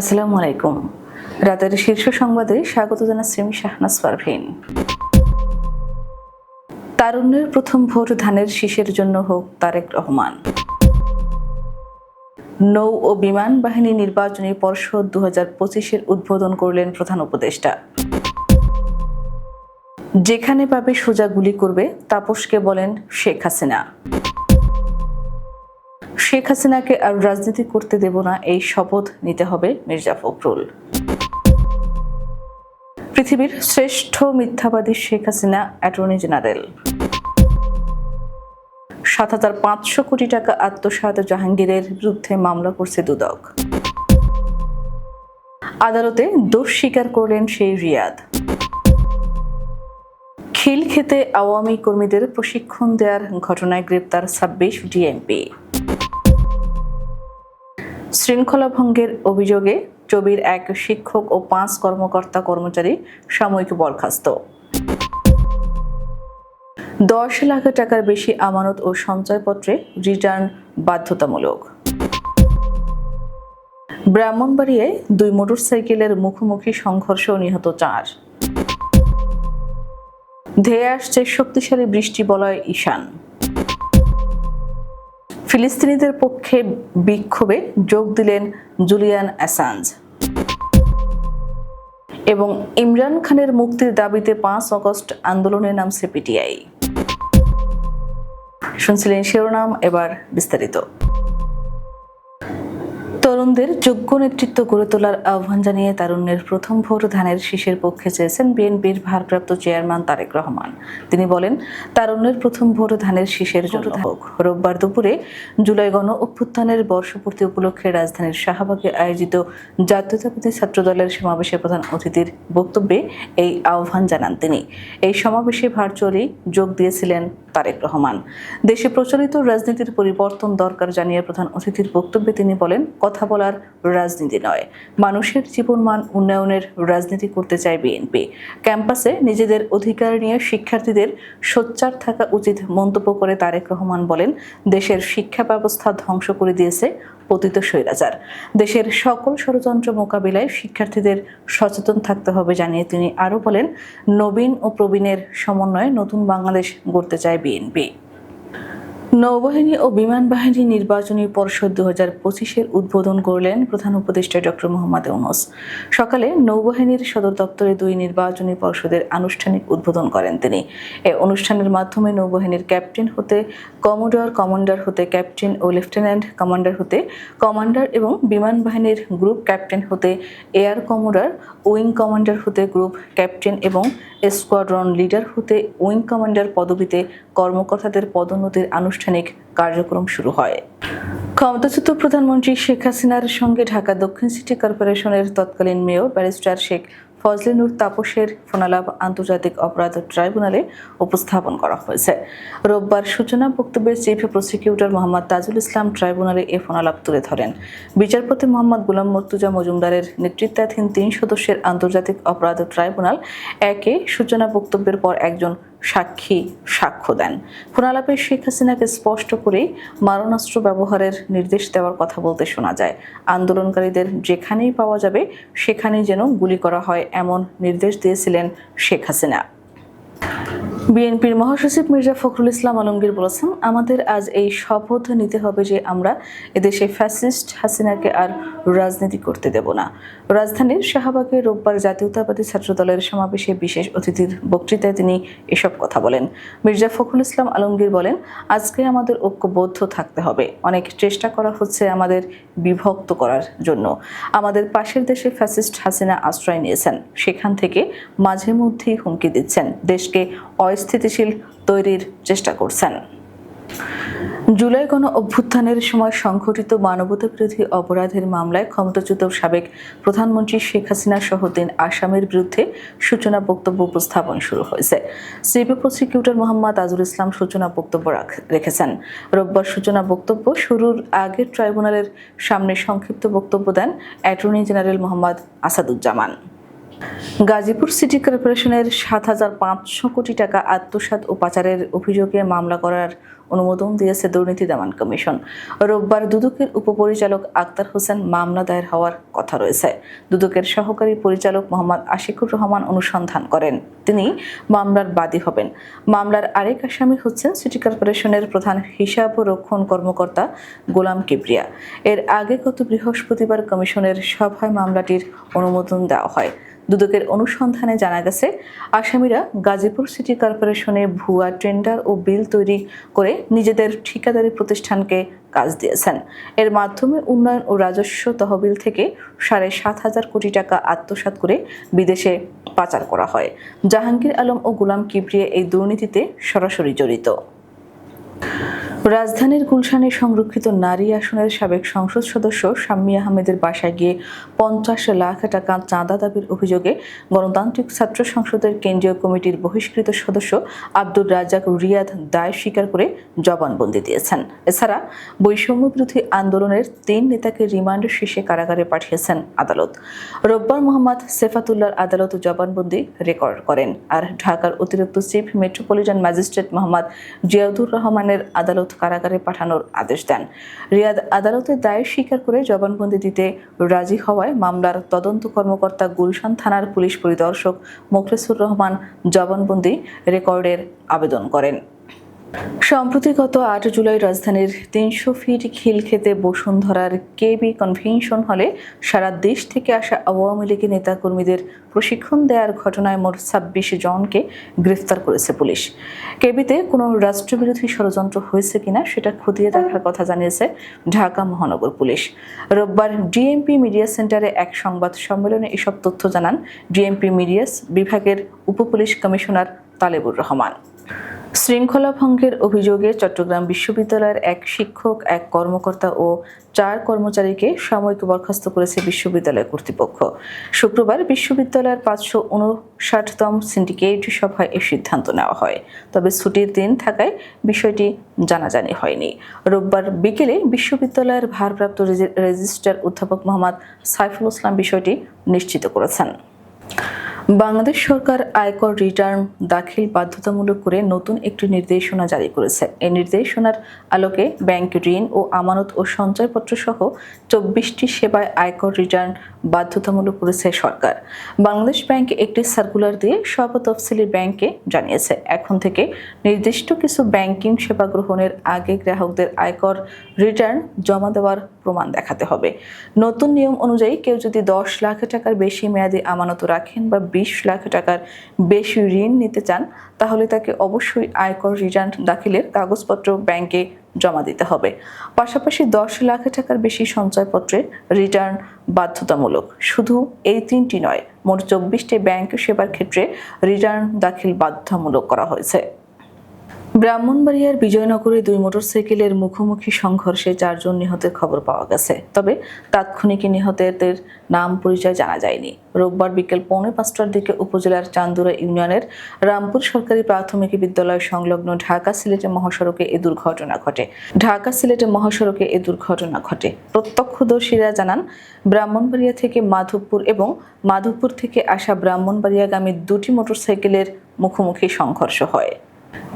আসসালামু আলাইকুম। রাতের শীর্ষ সংবাদে স্বাগত জানাচ্ছি আমি শাহনাজ পারভিন। তারুণ্যের প্রথম ভোট ধানের শীষের জন্য হোক তারেক রহমান। নৌ ও বিমান বাহিনী নির্বাচনী পর্ষদ দু হাজার পঁচিশের উদ্বোধন করলেন প্রধান উপদেষ্টা। যেখানে পাবে সোজা গুলি করবে, তাপসকে বলেন শেখ হাসিনা। শেখ হাসিনাকে আর রাজনীতি করতে দেব না, এই শপথ নিতে হবে মির্জা ফখরুল। পৃথিবীর শ্রেষ্ঠ মিথ্যাবাদী শেখ হাসিনা, অ্যাটর্নি জেনারেল। সাত হাজার পাঁচশো কোটি টাকা আত্মসাৎ জাহাঙ্গীরের বিরুদ্ধে মামলা করছে দুদক। আদালতে দোষ স্বীকার করলেন সেই রিয়াদ। খিল খেতে আওয়ামী কর্মীদের প্রশিক্ষণ দেওয়ার ঘটনায় গ্রেপ্তার ছাব্বিশ ডিএমপি। শৃঙ্খলা ভঙ্গের অভিযোগে চবির এক শিক্ষক ও পাঁচ কর্মকর্তা কর্মচারী সাময়িক বরখাস্ত। দশ লাখ টাকার বেশি আমানত ও সঞ্চয়পত্রে রিটার্ন বাধ্যতামূলক। ব্রাহ্মণবাড়িয়ায় দুই মোটরসাইকেলের মুখোমুখি সংঘর্ষ নিহত চার। ধেয়ে আসছে শক্তিশালী বৃষ্টি বলয় ঈশান। ফিলিস্তিনিদের পক্ষে বিক্ষোভে যোগ দিলেন জুলিয়ান অ্যাসাঞ্জ। এবং ইমরান খানের মুক্তির দাবিতে পাঁচ অগস্ট আন্দোলনে নামছে পিটিআই। শুনছিলেন শিরোনাম, এবার বিস্তারিত। তরুণদের যোগ্য নেতৃত্ব গড়ে তোলার আহ্বান জানিয়ে তারুণ্যের প্রথম ভোট ধানের শীষের পক্ষে চেয়েছেন বিএনপির ভারপ্রাপ্ত চেয়ারম্যান তারেক রহমান। তিনি বলেন তারুণ্যের প্রথম ভোট ধানের শীষের জন্য হোক। রোববার দুপুরে জুলাই গণ অভ্যুত্থানের বর্ষপূর্তি উপলক্ষে রাজধানীর শাহবাগে আয়োজিত জাতীয়তাবাদী ছাত্রদলের সমাবেশে প্রধান অতিথির বক্তব্যে এই আহ্বান জানান তিনি। এই সমাবেশে ভার্চুয়ালি যোগ দিয়েছিলেন তারেক রহমান। দেশে প্রচলিত রাজনীতির পরিবর্তন দরকার জানিয়ে প্রধান অতিথির বক্তব্যে তিনি বলেন কথা বলার রাজনীতি নয়। মানুষের জীবনমান উন্নয়নের রাজনীতি করতে চায় বিএনপি। ক্যাম্পাসে নিজেদের অধিকার নিয়ে শিক্ষার্থীদের সোচ্চার থাকা উচিত মন্তব্য করে তারেক রহমান বলেন, দেশের শিক্ষা ব্যবস্থা ধ্বংস করে দিয়েছে পতিত স্বৈরাচার। দেশের সকল ষড়যন্ত্র মোকাবিলায় শিক্ষার্থীদের সচেতন থাকতে হবে জানিয়ে তিনি আরও বলেন, নবীন ও প্রবীণের সমন্বয়ে নতুন বাংলাদেশ গড়তে চায় বিএনপি। নৌবাহিনী ও বিমান বাহিনী নির্বাচনী পর্ষদ দু হাজার পঁচিশের উদ্বোধন করলেন প্রধান উপদেষ্টা ডক্টর মোহাম্মদ ইউনুস। সকালে নৌবাহিনীর সদর দপ্তরে দুই নির্বাচনী পর্ষদের আনুষ্ঠানিক উদ্বোধন করেন তিনি। এ অনুষ্ঠানের মাধ্যমে নৌবাহিনীর ক্যাপ্টেন হতে কমোডর কমান্ডার হতে ক্যাপ্টেন ও লেফটেন্যান্ট কমান্ডার হতে কমান্ডার এবং বিমান বাহিনীর গ্রুপ ক্যাপ্টেন হতে এয়ার কমোডার, উইং কমান্ডার হতে গ্রুপ ক্যাপ্টেন এবং স্কোয়াড্রন লিডার হতে উইং কমান্ডার পদবিতে কর্মকর্তাদের পদোন্নতির আনুষ্ঠানিক কার্যক্রম শুরু হয়। ক্ষমতাচ্যুত প্রধানমন্ত্রী শেখ হাসিনার সঙ্গে ঢাকা দক্ষিণ সিটি কর্পোরেশনের তৎকালীন মেয়র ব্যারিস্টার শেখ ফজলিনুর তাপসের ফোনালাভ আন্তর্জাতিক অপরাধ ট্রাইব্যুনালে উপস্থাপন করা হয়েছে। রোববার সূচনা বক্তব্যের চিফ প্রসিকিউটর মোহাম্মদ তাজুল ইসলাম ট্রাইব্যুনালে এ ফোনালাভ তুলে ধরেন। বিচারপতি মোহাম্মদ গুলাম মর্তুজা মজুমদারের নেতৃত্বাধীন তিন সদস্যের আন্তর্জাতিক অপরাধ ট্রাইব্যুনাল একে সূচনা বক্তব্যের পর একজন সাক্ষী, সাক্ষ্য দেন। ফোনালাপে শেখ হাসিনাকে স্পষ্ট করেই মারণাস্ত্র ব্যবহারের নির্দেশ দেওয়ার কথা বলতে শোনা যায়। আন্দোলনকারীদের যেখানেই পাওয়া যাবে, সেখানেই যেন গুলি করা হয় এমন নির্দেশ দিয়েছিলেন শেখ হাসিনা। বিএনপির মহাসচিব মির্জা ফখরুল ইসলাম আলমগীর বলেছেন, আমাদের আজ এই শপথ নিতে হবে যে আমরা এদেশে ফ্যাসিস্ট হাসিনাকে আর রাজনীতি করতে দেব না। রাজধানীর শাহবাগে রোববার জাতীয়তাবাদী ছাত্রদলের সমাবেশে বিশেষ অতিথির বক্তৃতায় তিনি এসব কথা বলেন। মির্জা ফখরুল ইসলাম আলমগীর বলেন, আজকে আমাদের ঐক্যবদ্ধ থাকতে হবে। অনেক চেষ্টা করা হচ্ছে আমাদের বিভক্ত করার জন্য। আমাদের পাশের দেশে ফ্যাসিস্ট হাসিনা আশ্রয় নিয়েছেন। সেখান থেকে মাঝে মধ্যেই হুমকি দিচ্ছেন। দেশকে অস্থিতিশীল তৈরির চেষ্টা করছেন। জুলাই গণ অভ্যুত্থানের সময় সংঘটিত মানবতা বিরোধী অপরাধের মামলায় ক্ষমতাচ্যুত সাবেক প্রধানমন্ত্রী শেখ হাসিনা সহ তিন আসামের বিরুদ্ধে সূচনা বক্তব্য উপস্থাপন শুরু হয়েছে। সিপি প্রসিকিউটর মোহাম্মদ আজুল ইসলাম সূচনা বক্তব্য রাখ- রেখেছেন। রোববার সূচনা বক্তব্য শুরুর আগে ট্রাইব্যুনালের সামনে সংক্ষিপ্ত বক্তব্য দেন attorney general Mohammad Asaduzzaman. Gazipur city কর্পোরেশনের সাত হাজার পাঁচশো কোটি টাকা আত্মসাৎ ও পাচারের অভিযোগে মামলা করার অনুমোদন দিয়েছে দুর্নীতি দমন কমিশন। রোববার দুদকের উপপরিচালক আক্তার হোসেন মামলা দায়ের হওয়ার কথা রয়েছে। দুদকের সহকারী পরিচালক মোহাম্মদ আশিকুর রহমান অনুসন্ধান করেন। তিনি মামলার বাদী হবেন। মামলার আরেক আসামি হচ্ছেন সিটি কর্পোরেশনের প্রধান হিসাব রক্ষণ কর্মকর্তা গোলাম কিবরিয়া। এর আগে গত বৃহস্পতিবার কমিশনের সভায় মামলাটির অনুমোদন দেওয়া হয়। দুদকের অনুসন্ধানে জানা গেছে, আসামিরা গাজীপুর সিটি কর্পোরেশনে ভুয়া টেন্ডার ও বিল তৈরি করে নিজেদের ঠিকাদারি প্রতিষ্ঠানকে কাজ দিয়েছেন। এর মাধ্যমে উন্নয়ন ও রাজস্ব তহবিল থেকে সাড়ে সাত হাজার কোটি টাকা আত্মসাৎ করে বিদেশে পাচার করা হয়। জাহাঙ্গীর আলম ও গোলাম কিবরিয়া এই দুর্নীতিতে সরাসরি জড়িত। রাজধানীর গুলশানে সংরক্ষিত নারী আসনের সাবেক সংসদ সদস্য শাম্মী আহমেদের বাসায় গিয়ে পঞ্চাশ লাখ টাকা চাঁদা দাবির অভিযোগে গণতান্ত্রিক ছাত্র সংসদের কেন্দ্রীয় কমিটির বহিষ্কৃত সদস্য আব্দুর রাজ্জাক রিয়াদ দায় স্বীকার করে জবানবন্দি দিয়েছেন। এছাড়া বৈষম্য বিরোধী আন্দোলনের তিন নেতাকে রিমান্ড শেষে কারাগারে পাঠিয়েছেন আদালত। রোববার মোহাম্মদ সেফাতুল্লাহর আদালত জবানবন্দি রেকর্ড করেন। আর ঢাকার অতিরিক্ত chief metropolitan magistrate Mohammad Ziaudur রহমানের আদালত কারাগারে পাঠানোর আদেশ দেন। রিয়াদ আদালতের দায়ের স্বীকার করে জবানবন্দি দিতে রাজি হওয়ায় মামলার তদন্ত কর্মকর্তা গুলশান থানার পুলিশ পরিদর্শক মোখলেসুর রহমান জবানবন্দি রেকর্ডের আবেদন করেন। সম্প্রতি গত আট জুলাই রাজধানীর তিনশো ফিট খিলক্ষেতে বসুন্ধরার কেবি কনভেনশন হলে সারা দেশ থেকে আসা আওয়ামী লীগের নেতাকর্মীদের প্রশিক্ষণ দেওয়ার ঘটনায় মোট ছাব্বিশ জনকে গ্রেফতার করেছে পুলিশ। কেবিতে কোনো রাষ্ট্রবিরোধী ষড়যন্ত্র হয়েছে কিনা সেটা খতিয়ে দেখার কথা জানিয়েছে ঢাকা মহানগর পুলিশ। রোববার ডিএমপি মিডিয়া সেন্টারে এক সংবাদ সম্মেলনে এসব তথ্য জানান ডিএমপি মিডিয়াস বিভাগের উপপুলিশ কমিশনার তালেবুর রহমান। শৃঙ্খলা ভঙ্গের অভিযোগে চট্টগ্রাম বিশ্ববিদ্যালয়ের এক শিক্ষক, এক কর্মকর্তা ও চার কর্মচারীকে সাময়িক বরখাস্ত করেছে বিশ্ববিদ্যালয় কর্তৃপক্ষ। শুক্রবার বিশ্ববিদ্যালয়ের পাঁচশো উনষাটতম সিন্ডিকেট সভায় এ সিদ্ধান্ত নেওয়া হয়। তবে ছুটির দিন থাকায় বিষয়টি জানাজানি হয়নি। রোববার বিকেলে বিশ্ববিদ্যালয়ের ভারপ্রাপ্ত রেজি- রেজিস্ট্রার অধ্যাপক মোহাম্মদ সাইফুল ইসলাম বিষয়টি নিশ্চিত করেছেন। বাংলাদেশ সরকার আয়কর রিটার্ন দাখিল বাধ্যতামূলক করে নতুন একটি নির্দেশনা জারি করেছে। এই নির্দেশনার আলোকে ব্যাংক ঋণ ও আমানত ও সঞ্চয়পত্র সহ চব্বিশটি সেবায় আয়কর রিটার্ন বাধ্যতামূলক করেছে সরকার। বাংলাদেশ ব্যাংক একটি সার্কুলার দিয়ে সব তফসিলি ব্যাংকে জানিয়েছে। এখন থেকে নির্দিষ্ট কিছু ব্যাংকিং সেবা গ্রহণের আগে গ্রাহকদের আয়কর রিটার্ন জমা দেওয়ার প্রমাণ দেখাতে হবে। নতুন নিয়ম অনুযায়ী কেউ যদি দশ লাখ টাকার বেশি মেয়াদি আমানত রাখেন বা বিশ লাখ টাকার বেশি ঋণ নিতে চান, তাহলে তাকে অবশ্যই আয়কর রিটার্ন দাখিলের কাগজপত্র ব্যাংকে জমা দিতে হবে। পাশাপাশি দশ লাখ টাকার বেশি সঞ্চয়পত্রে রিটার্ন বাধ্যতামূলক। শুধু এই তিনটি নয়, মোট চব্বিশটি ব্যাংক সেবার ক্ষেত্রে রিটার্ন দাখিল বাধ্যতামূলক করা হয়েছে। ব্রাহ্মণবাড়িয়ার বিজয়নগরে দুই মোটরসাইকেলের মুখোমুখি সংঘর্ষে চারজন নিহতের খবর পাওয়া গেছে। তবে তাৎক্ষণিক নিহতদের নাম পরিচয় জানা যায়নি। রোববার বিকেল পৌনে পাঁচটার দিকে উপজেলার চান্দুরা ইউনিয়নের রামপুর সরকারি প্রাথমিক বিদ্যালয় সংলগ্ন ঢাকা সিলেটে মহাসড়কে এ দুর্ঘটনা ঘটে। ঢাকা সিলেটে মহাসড়কে এ দুর্ঘটনা ঘটে। প্রত্যক্ষদর্শীরা জানান, ব্রাহ্মণবাড়িয়া থেকে মাধবপুর এবং মাধবপুর থেকে আসা ব্রাহ্মণবাড়িয়াগামী দুটি মোটরসাইকেলের মুখোমুখি সংঘর্ষ হয়।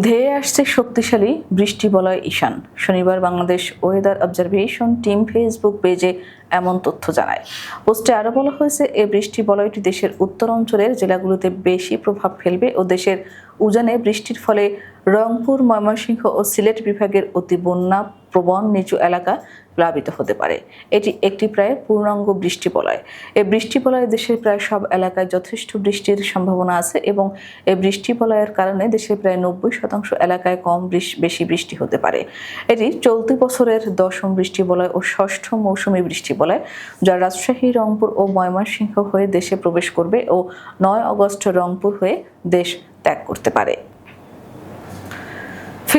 ধেয়ে আসছে শক্তিশালী বৃষ্টি বলয় ঈশান। শনিবার Bangladesh weather observation team Facebook পেজে এমন তথ্য জানায়। পোস্টে আরও বলা হয়েছে এই বৃষ্টি বলয়টি দেশের উত্তর অঞ্চলের জেলাগুলোতে বেশি প্রভাব ফেলবে ও দেশের উজানে বৃষ্টির ফলে রংপুর, ময়মনসিংহ ও সিলেট বিভাগের অতি বন্যা প্রবণ নিচু এলাকা প্লাবিত হতে পারে। এটি একটি প্রায় পূর্ণাঙ্গ বৃষ্টি বলয় এই বৃষ্টি বলয়ে দেশের প্রায় সব এলাকায় যথেষ্ট বৃষ্টির সম্ভাবনা আছে এবং এই বৃষ্টি বলয়ের কারণে দেশের প্রায় নব্বই শতাংশ এলাকায় কম বেশি বৃষ্টি হতে পারে। এটি চলতি বছরের দশম বৃষ্টি বলয় ও ষষ্ঠ মৌসুমি বৃষ্টি বলয় যা রাজশাহী, রংপুর ও ময়মনসিংহ হয়ে দেশে প্রবেশ করবে ও নয় অগস্ট রংপুর হয়ে দেশ ত্যাগ করতে পারে।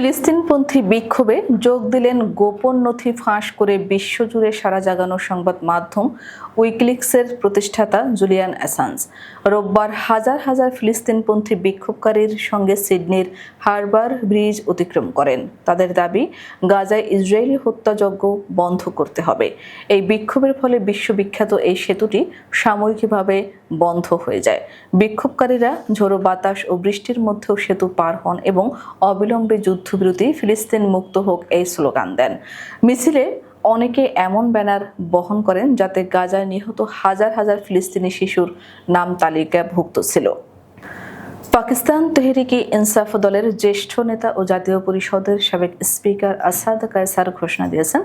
ফিলিস্তিনপন্থী বিক্ষোভে যোগ দিলেন গোপন নথি ফাঁস করে বিশ্বজুড়ে সারা জাগানো সংবাদ মাধ্যম উইকলিক্সের প্রতিষ্ঠাতা জুলিয়ান অ্যাসান্স রোববার হাজার হাজার ফিলিস্তিনপন্থী বিক্ষোভকারীর সঙ্গে সিডনির হারবার ব্রিজ অতিক্রম করেন। তাদের দাবি, গাজায় ইসরায়েলি হত্যাযজ্ঞ বন্ধ করতে হবে। এই বিক্ষোভের ফলে বিশ্ববিখ্যাত এই সেতুটি সাময়িকভাবে বন্ধ হয়ে যায়। বিক্ষোভকারীরা ঝোড়ো বাতাস ও বৃষ্টির মধ্যেও সেতু পার হন এবং অবিলম্বে যুদ্ধ যুদ্ধবিরতি ফিলিস্তিন মুক্ত হোক এই স্লোগান দেন। মিছিলে অনেকে এমন ব্যানার বহন করেন যাতে গাজায় নিহত হাজার হাজার ফিলিস্তিনি শিশুর নাম তালিকাভুক্ত ছিল। পাকিস্তান তেহরিকি ইনসাফ দলের জ্যেষ্ঠ নেতা ও জাতীয় পরিষদের সাবেক স্পিকার আসাদ কায়সার ঘোষণা দিয়েছেন।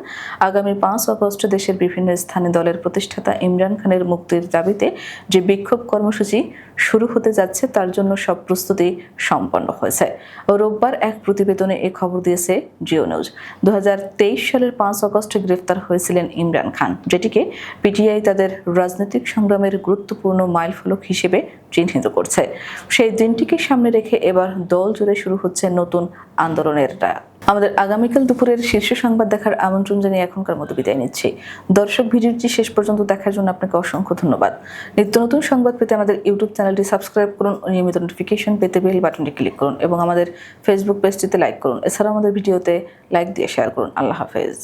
আগামী পাঁচ আগস্ট দেশের বিভিন্ন স্থানে দলের প্রতিষ্ঠাতা ইমরান খানের মুক্তির দাবিতে যে বিক্ষোভ কর্মসূচি শুরু হতে যাচ্ছে, তার জন্য সব প্রস্তুতি সম্পন্ন হয়েছে। রোববার এক প্রতিবেদনে এ খবর দিয়েছে জিও নিউজ। দু হাজার তেইশ সালের পাঁচ আগস্ট গ্রেফতার হয়েছিলেন ইমরান খান, যেটিকে পিটিআই তাদের রাজনৈতিক সংগ্রামের গুরুত্বপূর্ণ মাইলফলক হিসেবে চিহ্নিত করছে। সেই দিনটিকে সামনে রেখে এবার দল জুড়ে শুরু হচ্ছে নতুন আন্দোলনের ডাক আমাদের আগামীকাল দুপুরের শীর্ষ সংবাদ দেখার আমন্ত্রণ জানিয়ে এখনকার মতো বিদায় নিচ্ছি। দর্শক ভিডিওটি শেষ পর্যন্ত দেখার জন্য আপনাকে অসংখ্য ধন্যবাদ। নিত্য নতুন সংবাদ পেতে আমাদের ইউটিউব চ্যানেলটি সাবস্ক্রাইব করুন, নিয়মিত নোটিফিকেশন পেতে বেল বাটনটি ক্লিক করুন এবং আমাদের ফেসবুক পেজটিতে লাইক করুন। এছাড়াও আমাদের ভিডিওতে লাইক দিয়ে শেয়ার করুন। আল্লাহ হাফেজ।